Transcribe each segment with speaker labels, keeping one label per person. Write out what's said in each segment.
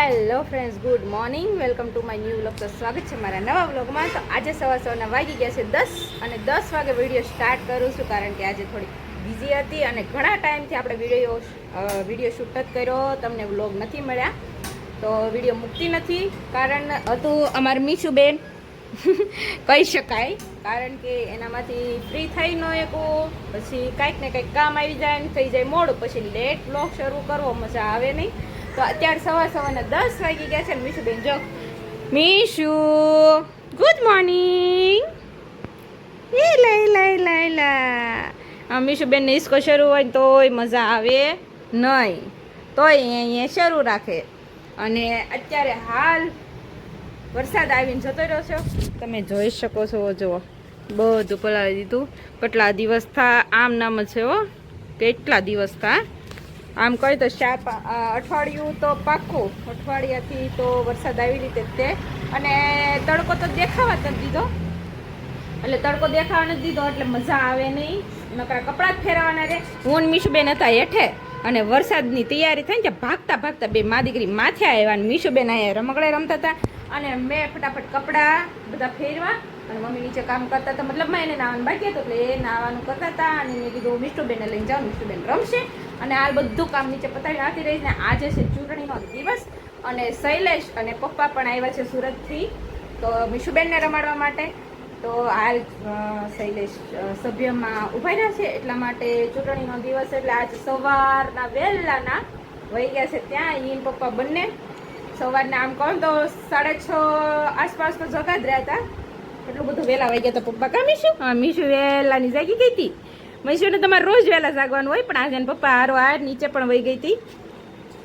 Speaker 1: Hello friends, good morning. Welcome to my new vlog. તો સ્વાગત છે મારા નવા વ્લોગમાં. તો આજે સવાર સવારના વાગી ગયા છે દસ અને દસ વાગે વીડિયો સ્ટાર્ટ કરું છું કારણ કે આજે થોડી બિઝી હતી અને ઘણા ટાઈમથી આપણે વીડિયો વીડિયો શૂટ જ કર્યો. તમને વ્લોગ નથી મળ્યા. તો વીડિયો મૂકતી નથી કારણ હતું અમારી મીશુબેન. કહી શકાય. કારણ કે એનામાંથી ફ્રી થઈ ન એકું પછી કાંઈક ને કાંઈક કામ આવી જાય થઈ જાય. મોડું. પછી લેટ વ્લોગ શરૂ કરવો મજા આવે નહીં. તો અત્યારે સવાર સવારના દસ વાગી ગયા છે ને મીશુબેન, જો. મીશુ ગુડ મોર્નિંગ એ લઈ લઈ લઈ લા આ મીશુબેનને ઈસકો શરૂ હોય તોય મજા આવે નહીં. તોય અહીંયા શરૂ રાખે. અને અત્યારે હાલ વરસાદ આવીને જતો રહ્યો છે. તમે જોઈ શકો છો, જુઓ. બધું પલાળી દીધું. કેટલા દિવસ થા, આમ નામ જ છે હો. કેટલા દિવસ થા? આમ કહી તો ચાર અઠવાડિયું તો પાક્કું. અઠવાડિયાથી તો વરસાદ આવી રીતે જ તે. અને તડકો તો દેખાવા જ દીધો. એટલે તડકો દેખાવા નથી દીધો, એટલે મજા આવે નહીં. નકરા કપડાં જ ફેરવાના રે હું મીશુબેન હતા હેઠે. અને વરસાદની તૈયારી થઈ ને ભાગતા ભાગતા બે મા દીકરી માથે આવ્યા અને મીશુબેન અહીંયા રમકડે રમતા હતા. અને મેં ફટાફટ કપડાં બધા ફેરવા અને મમ્મી નીચે કામ કરતા હતા. મતલબ એને નાવાનું બાકી હતું, એટલે એ નાવાનું કરતા હતા અને મેં કીધું મિષ્ટુબેનને લઈને જાઉં મિષ્ટુબેન રમશે. અને આ બધું કામ નીચે પતાવી નાખી રહી ને આજે છે ચૂંટણીનો દિવસ અને શૈલેષ અને પપ્પા પણ આવ્યા છે સુરતથી. તો મીશુબેનને રમાડવા માટે. તો હાલ શૈલેષ સભ્યમાં ઊભા રહ્યા છે. એટલા માટે ચૂંટણીનો દિવસ એટલે આજ સવારના વહેલાના વહી ગયા છે ત્યાં ઈન પપ્પા બંને. સવારના આમ કહું તો સાડા છ આસપાસ તો જગા જ રહ્યા હતા. એટલું બધું વહેલા વહી ગયા તો પપ્પા. કા મીશુ? હા, મીશું વહેલાની જાગી ગઈ હતી. મીશુને તમારે રોજ વહેલા જાગવાનું હોય, પણ આજે એને પપ્પા હારો આ નીચે પણ વહી ગઈ હતી.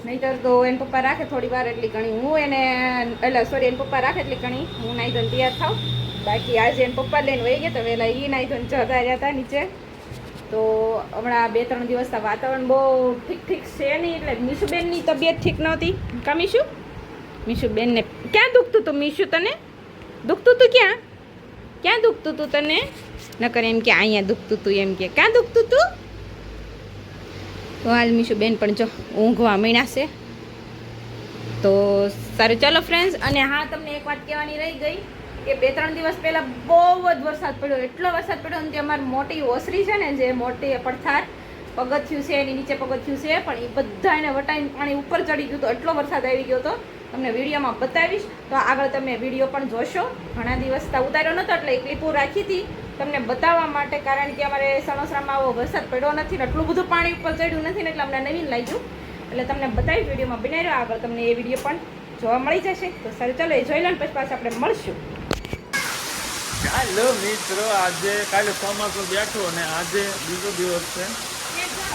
Speaker 1: નહીતર તો એને પપ્પા રાખે થોડી વાર એટલી ઘણી. હું એને, એટલે સોરી એને પપ્પા રાખે એટલી ઘણી. હું નાઈ ધોઈને તૈયાર થાવ બાકી આજે એને પપ્પા લઈને વહી ગયા તો વહેલા એ નાઈ ધોઈને જતા રહ્યા હતા નીચે. તો હમણાં બે ત્રણ દિવસના વાતાવરણ બહુ ઠીક ઠીક છે નહીં, એટલે મીશુબેનની તબિયત ઠીક નહોતી. કા મીશુ? મીશુબેનને. ક્યાં દુખતું હતું મીશુ તને? દુખતું હતું ક્યાં? ક્યાં દુખતું હતું તને? નકર એમ કે અહીંયા દુખતું હતું એમ કે. ક્યાં દુખતું હતું તો હાલ મીશુબેન પણ જો ઊંઘવા મીણા છે. તો સારું, ચાલો ફ્રેન્ડ્સ અને હા, તમને એક વાત કહેવાની રહી ગઈ કે બે ત્રણ દિવસ પહેલાં બહુ જ વરસાદ પડ્યો. એટલો વરસાદ પડ્યો ને કે અમારી મોટી ઓસરી છે ને, જે મોટી પડથાર પગથિયું છે, એની નીચે પગથિયું છે, પણ એ બધા એને વટાઈને પાણી ઉપર ચડી ગયું તો એટલો વરસાદ આવી ગયો હતો. તમને વિડીયોમાં બતાવીશ. તો આગળ તમે વીડિયો પણ જોશો. ઘણા દિવસ તા ઉતાર્યો નહોતો એટલે એક ક્લિપો રાખી હતી. તમને બતાવવા માટે, કારણ કે અમારે સણોસરામાં આવો વરસાદ પડ્યો નથી એટલું બધું પાણી ઉપર ચડ્યું નથી ને એટલે અમને નવીન લાગ્યું. એટલે તમને બતાવી વિડીયોમાં બનાવી રહ્યો આગળ તમને એ વીડિયો પણ જોવા મળી જશે. તો સારું, ચાલો એ જોઈ લો ને, પછી પાછા આપણે મળશું.
Speaker 2: હાલો મિત્રો, આજે કાલે ચોમાસું બેઠું અને આજે બીજો દિવસ છે.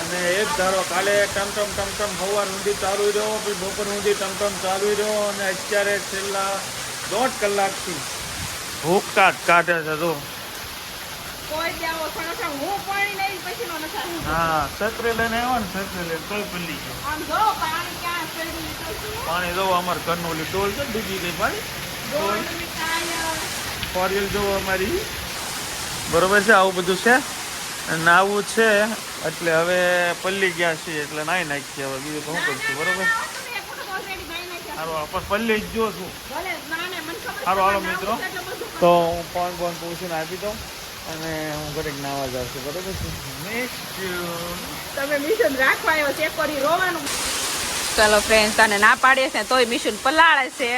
Speaker 2: અને એક ધારો કાલે ટમટમ ટમટમ સવાર સુધી ચાલુ રહ્યો, પછી બપોર સુધી ટમટમ ચાલુ રહ્યો, અને અત્યારે છેલ્લા દોઢ કલાકથી ભૂખકાટ કાઢે છે
Speaker 1: કોઈ જાઓ સણોસરા હું
Speaker 2: છત્રી લઈને આવ્યો ને છત્રી લઈને તોય પલ્લી ગયો
Speaker 1: પાણી
Speaker 2: જો અમારે ઘરનું ઓલી ડોલ છે ડૂબી ગઈ પાણી? ફોરિયલ જોવો અમારી. બરોબર છે આવું બધું છે? અને નાવું છે એટલે હવે પલ્લી ગયા છીએ એટલે નાઈ નાખીએ હવે બીજું તો શું કરશું બરોબર? સારું આપણે પલ્લી જ જો છું. સારું હાલો મિત્રો. તો હું ફોન ફોન પૂછીને આપી દઉં. અને હું ઘરે નાવા જાઉં છું બરોબર છે?
Speaker 1: તમે મિશન રાખવા આવ્યો છે ફરી રોવાનું. ચલો ફ્રેન્ડ તને ના પાડે છે તોય મિશન પલાળે છે.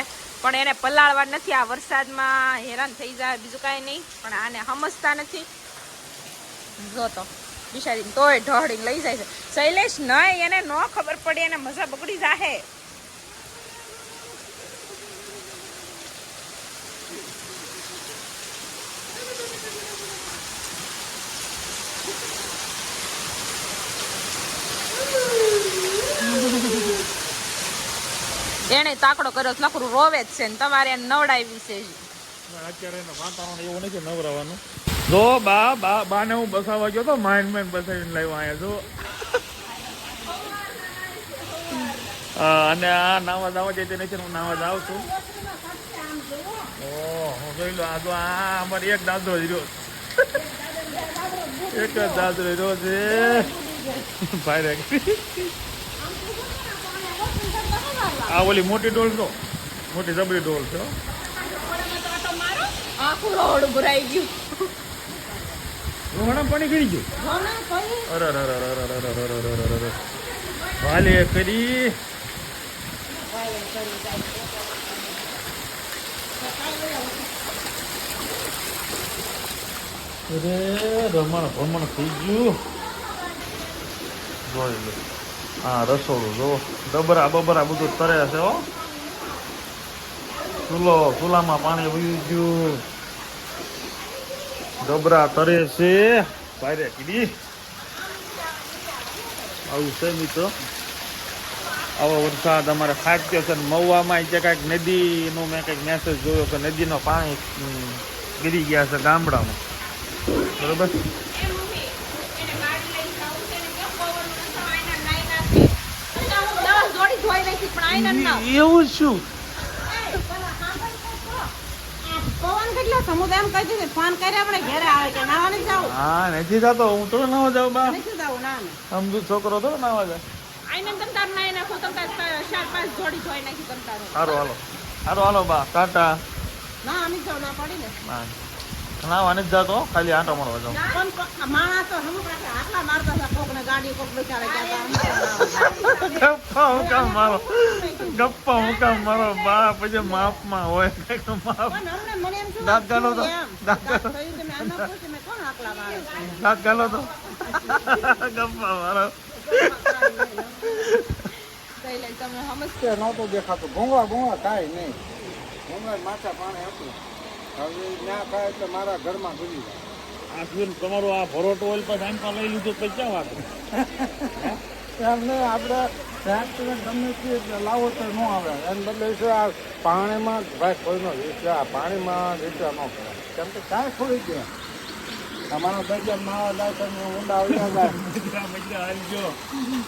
Speaker 1: પણ એને પલાળવા નથી આ વરસાદમાં હેરાન થઈ જાય બીજું કાંઈ નહીં. પણ આને સમજતા નથી. જો તો બિચારી તોય ઢોળીને લઈ જાય છે. શૈલેષ નહીં એને ન ખબર પડે એને મજા બગડી જાહે. એને તાકડો કર્યો લખરું રોવે જ છે ને તમારે એને નવડાવી છે
Speaker 2: અત્યારે વાતાવરણ એવું નથી નવરાવાનું. જો, બા બા, બાને હું બસાવવા ગયો તો માઇન્ડ મેન બસાવીને લાવ્યો અહીંયા અને આ નાવા દાવા જતી નથી હું નાવા જાઉં છું. ઓહો, જોઈ લો, આ આ અમારે એક દાદરો જ એક જ દાદરો રહ્યો છે. ભાઈ આ ઓલી મોટી ડોલ તો? મોટી જબરી ડોલ છે.
Speaker 1: આખું રોડ ભરાઈ ગયું.
Speaker 2: રોહણા પાણી ગઈ ગયું? અરે અરે અરે અરે અરે અરે અરે અરે અરે અરે. વાલે કરી. અરે રમણ ભમણ થઈ ગયું. જોઈ લો હા, રસોડું જો ડબરા, બબરા બધું તરે છે, હો. ચૂલો, ચૂલામાં પાણી વયું ગયું. ડબરા તરે છે. ભારે કીધી આવું છે મિત્રો. આવો વરસાદ અમારે ફાટ્યો છે મહુવામાં જે કાંઈક નદીનો મેં કંઈક મેસેજ જોયો કે નદીનો પાણી ગીરી ગયા છે ગામડામાં. બરોબર
Speaker 1: દસ જોડી ધોઈ નાખી પણ
Speaker 2: એવું શું?
Speaker 1: પવન કેટલો સમુદ્ર એમ કહી દીધું ફોન કરે આપણે ઘરે આવે કે નાવા નથી જાવું.
Speaker 2: હા નથી થતો હું તો નાવા જાઉં બા.
Speaker 1: નથી જાવું ના ના.
Speaker 2: સમજુ છોકરો તો નાવા જાય.
Speaker 1: આઈને તમ તાર નાઈ નાખો તમ તાર ચાર પાંચ જોડી ધોઈ નાખી તમ તાર.
Speaker 2: સારું હાલો. હારો હાલો બા. ટાટા.
Speaker 1: ના જાવ ના પડી ને.
Speaker 2: ના નાવાની જ જતો ખાલી આંટો મળવા જાઉં ગપ્પા હું કામ મારો? ગપ્પા હું કામ મારો? બા પછી માપમાં હોય કંઈક દાંત ગાલો તો. દાંત ગાલો. તો. ગપ્પા મારો.
Speaker 1: તમે
Speaker 3: સમજશે? નહોતો દેખાતો. ભૂંગળા ભૂંગળા કાંઈ નહીં. ભૂંગળા માથા પાણી હતું. હવે ના ખાય એટલે મારા ઘરમાં ઘૂસી જાય.
Speaker 2: આ શું તમારું આ ભરોટો ઓઇલ પર ટાઈમ લઈ લીધું પછી ક્યાં વાત
Speaker 3: એમને આપણે ફેક્ટરી ગમે તે લાવો તો ન આવે. એને બદલે છે આ પાણીમાં ભાઈ કોઈનો આ પાણીમાં વેચવા ન કરે કેમ કે કાંઈ છોડી ગયા. તમારા દરિયા માવા જાય તો ઊંડા આવી જાય.
Speaker 2: મજા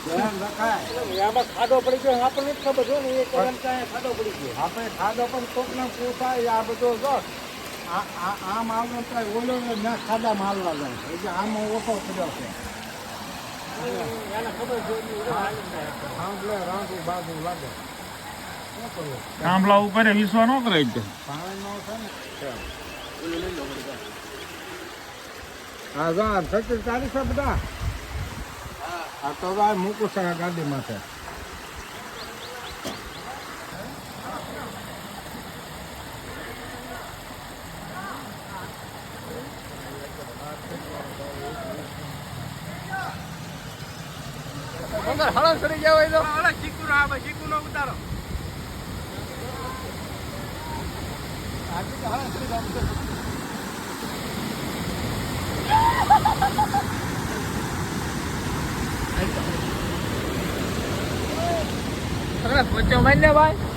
Speaker 3: ધ્યાન રખાય. આમાં ખાડો પડી ગયો આપણને જ ખબર છે ને એ કરમ ખાડો પડી ગયો. આપણે ખાડો પણ કોકને પૂછાય આ બધો જો. આમ આવડો તો ઓલો ના ખાધા મારવા જાય એટલે આમ ઓછો કર્યો છે.
Speaker 2: થાંભલા ઉપર વિશ્વા ન કરે છે
Speaker 3: હા સત્તર તારીખ છે બધા? આ તો મૂકું છે ગાડીમાં છે વગર હળંગ ચડી ગયા હોય તો? હળંગ શીખું ના આવે શીખું નો ઉતારો.
Speaker 2: તમે પહોંચો મારી ભાઈ.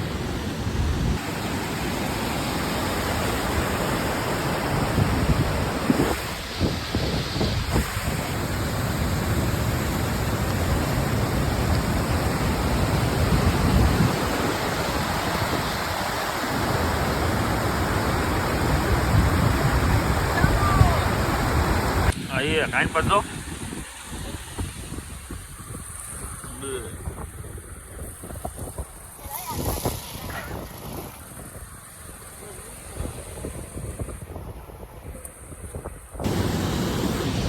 Speaker 2: કાંઈ પડતો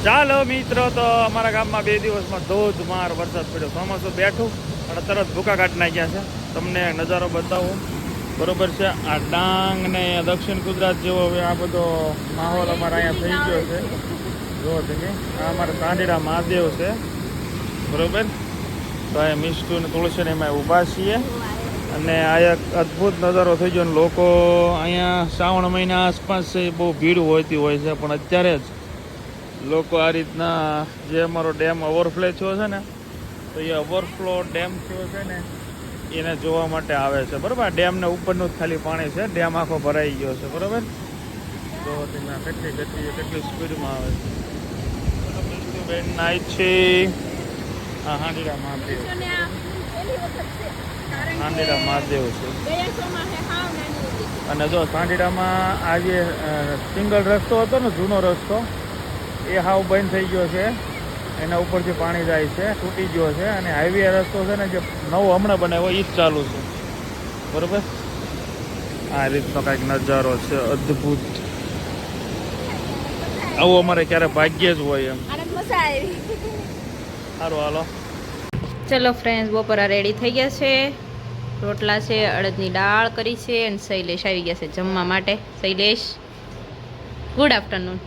Speaker 2: ચાલો મિત્રો, તો અમારા ગામમાં બે દિવસમાં ધોધમાર વરસાદ પડ્યો. ચોમાસું બેઠું? અને તરત ભૂકા નાખ્યા છે. તમને નજારો બતાવું. બરોબર છે, આ ડાંગ ને દક્ષિણ ગુજરાત જેવો હવે આ બધો માહોલ અમારા અહીંયા થઈ ગયો છે. તમે અમારા તાંડીડા મહાદેવ છે. બરોબર? તો અહીંયા મિષ્ટુ ને તુલસી ને એમાં ઊભા છીએ. અને આ એક અદ્ભુત નજારો થઈ ગયો અને લોકો અહીંયા શ્રાવણ મહિના આસપાસ છે એ બહુ ભીડ હોતી હોય છે, પણ અત્યારે જ લોકો આ રીતના જે અમારો ડેમ ઓવરફ્લો થયો છે ને, તો એ ઓવરફ્લો ડેમ થયો છે ને, એને જોવા માટે આવે છે. બરાબર? ડેમને ઉપરનું જ ખાલી પાણી છે, ડેમ આખો ભરાઈ ગયો છે. બરાબર? તો તમે આ કેટલી ગતિ કેટલી સ્પીડમાં આવે છે? બેન નાઈ છે. હા હાંડીડા મહાદેવ. હાંડીરા મહાદેવ છે. અને જો સાંડીડામાં આ જે સિંગલ રસ્તો હતો ને જૂનો રસ્તો એ હાવ બંધ થઈ ગયો છે. એના ઉપરથી પાણી જાય છે તૂટી ગયો છે અને હાઈવે રસ્તો છે ને જે નવો હમણાં બનાવ્યો એ જ ચાલુ છે. બરોબર? આ રીતનો કાંઈક નજારો છે અદ્ભુત. આવું અમારે ક્યારે ભાગ્ય જ હોય એમ.
Speaker 1: આનંદ મજા આવી
Speaker 2: સારું હાલો.
Speaker 1: ચલો ફ્રેન્ડ્સ બપોરા રેડી થઈ ગયા છે. રોટલા છે અડદની દાળ કરી છે અને શૈલેષ આવી ગયા છે જમવા માટે. શૈલેષ ગુડ આફ્ટરનૂન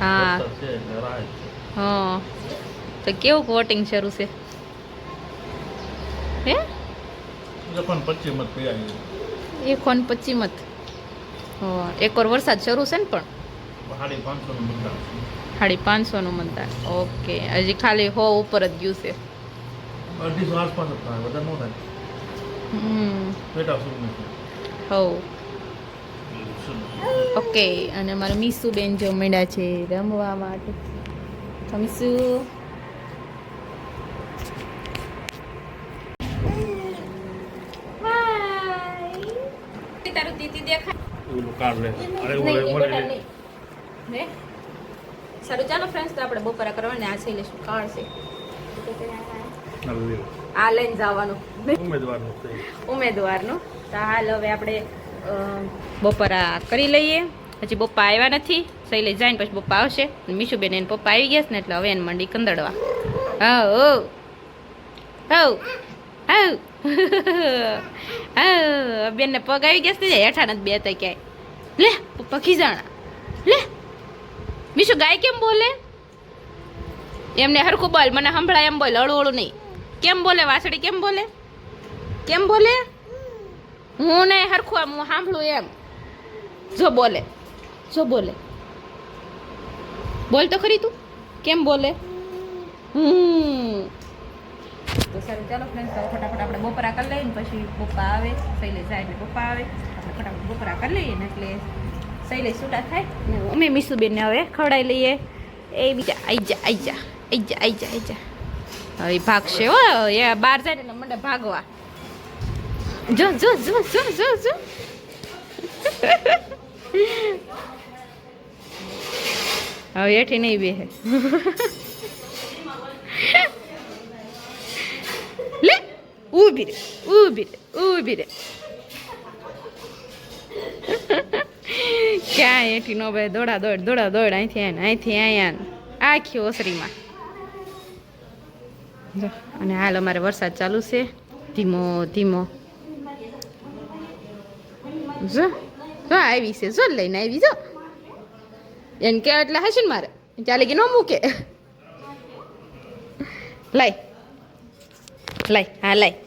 Speaker 1: હા. હા. તો કેવું વોટિંગ શરૂ છે? હે?
Speaker 2: લખન પચી મત. પીડાવી
Speaker 1: એકોન એક વાર વરસાદ શરૂ છે ને પણ?
Speaker 2: સાડી પાંચસો નું મતદાન
Speaker 1: પાંચસોનું મતદાન ઓકે હજી ખાલી હો ઉપર જ ગયું છે.
Speaker 2: અઢીસો આસપાસ જ થાય વધારે ન થાય.
Speaker 1: હમ.
Speaker 2: પેટા શું નથી
Speaker 1: હો ઓકે અને મારા મીસુ બેન જો મળ્યા છે રમવા માટે. મીસુ. તારું દીદી દેખાય.
Speaker 2: ઓલું લે. અરે ઓલે.
Speaker 1: હે? સારું ચાલો ફ્રેન્ડ્સ તો આપણે બપોરા કરવાની આ છે લેશું છે. આ લઈને જવાનું.
Speaker 2: ઉમેદવારનું
Speaker 1: ઉમેદવારનું. તો હાલ હવે આપણે બપોરા કરી લઈએ. પછી પપ્પા આવ્યા નથી. શૈલેષ જાય પછી પપ્પા આવશે. મીશુબેન એને પપ્પા આવી ગયા છે ને એટલે હવે એને મંડી કંદડવા. હા ઓ હવ હવ. હા બેનને પગ આવી ગયા છે હેઠા નથી બેતા ક્યાંય. લે, પપ્પા ખીજાણા. લે. મીશુ ગાય કેમ બોલે? એમને હરખું બોલ, મને સંભળાય એમ બોલ અળું અળું નહીં. કેમ બોલે વાસળી કેમ બોલે? કેમ બોલે? હું ને હરખું આમ, હું સાંભળું એમ. જો બોલે જો બોલે. બોલ તો ખરી તું. કેમ બોલે? હમ. સારું, ચાલો ફ્રેન્ડ તો ફટાફટ આપણે બપોરા કરી લઈએ ને પછી પપ્પા આવે, શૈલેષ જાય એટલે પપ્પા આવે. આપણે ફટાફટ બપોરા કરી લઈએ ને એટલે શૈલેષ છૂટા થાય. અમે મીસુબેનને હવે ખવડાવી લઈએ. એ બીજા, આઈ જા આઈ જા આઈ જા આઈ જા આઈ જા. હવે ભાગશે હો, એ બહાર જાય ને મંડે ભાગવા. જો જો જો જો જો જો. હવે એઠી નહીં બેહે લે રે ઊભી રે ક્યાં એઠી નો ભાઈ? દોડા, દોડ દોડા, દોડ. અહીંથી આયા અહીંથી આયા આખી ઓસરીમાં. જો, અને હાલ અમારે વરસાદ ચાલુ છે. ધીમો ધીમો. જો જો આવી છે. જો, લઈને આવી, જો. એને કે એટલે હશે ને મારે? ચાલે કે ન મૂકે? લાય. લાય હા લાય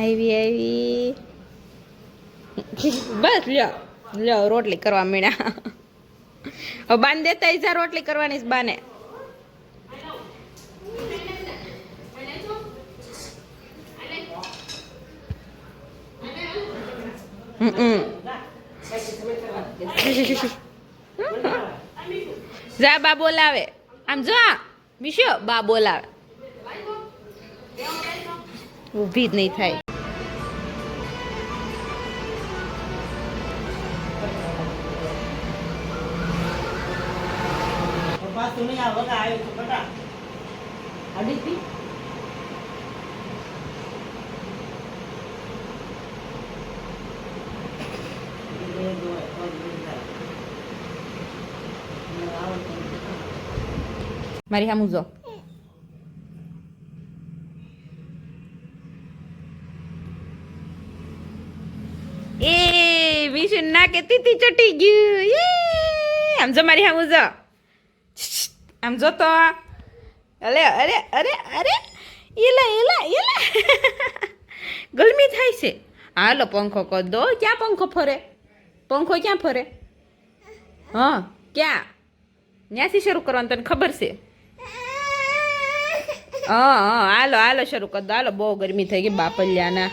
Speaker 1: આવી આવી. બસ, લ્યો રોટલી કરવા મીણા. હવે બાન દેતા ઈજા રોટલી કરવાની બાને. જા, બા બોલાવે. આમ જો મિશો, બા બોલાવે. જ નહીં થાય
Speaker 3: પાછું નહીં આ
Speaker 1: કે તીતી ચટી ગયું! આમ જો મારી સામું જો. આમ જો તો. અરે અરે અરે અરે. એલા એલા એલા. ગરમી થાય છે. હાલો પંખો કર દો. ક્યાં પંખો ફરે? પંખો ક્યાં ફરે? હા ક્યાં? ત્યાંથી શરૂ કરવાનું તને ખબર છે? હા હા. હાલો હાલો શરૂ કર દો. હાલો બહુ ગરમી થઈ ગઈ બાપલિયાના.